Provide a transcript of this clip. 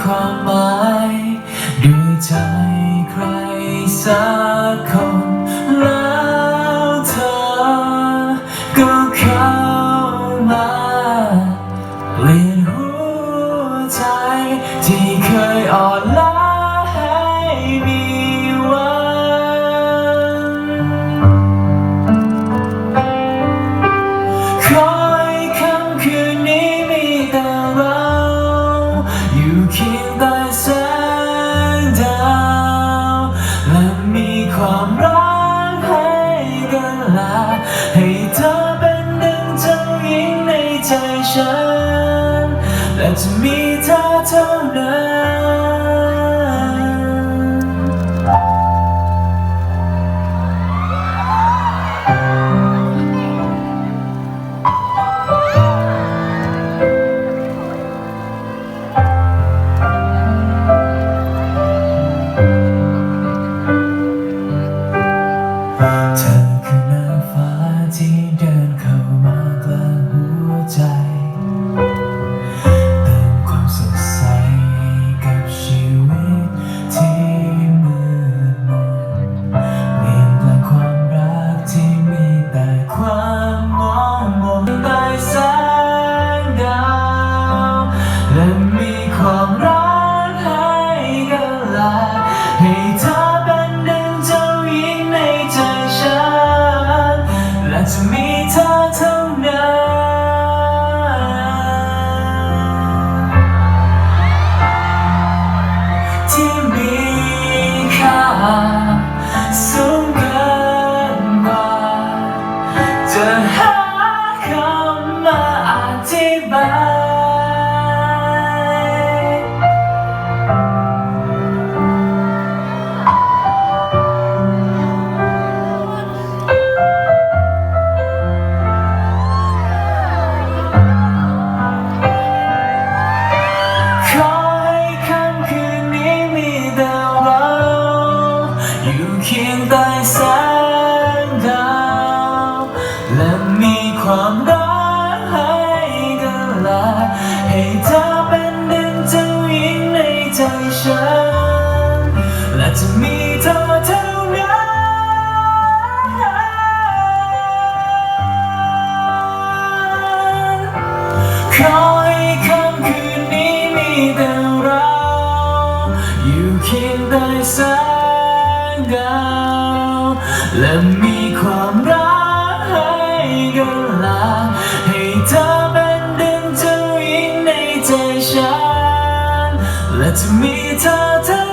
ความหมายด้วยใจใครสักคนแล้วเธอก็เข้ามาเปลี่ยนหัวใจที่ ความรักให้กันลาให้เธอเป็นดังเจ้าหญิงในใจฉันและจะมีเธอเท่านั้น อยู่เคียงใต้แสงดาวและมีความรักให้กันและให้เธอเป็นดึงเจ้าหญิงในใจฉัน และจะมีเธอเท่านั้นขอให้ค่ำคืนนี้มีแต่เราอยู่เคียงใต้แสง ดาวและมีความรักให้กันลาให้เธอเป็นดึงเจ้าหญิงในใจฉันและจะมีเธอเธอ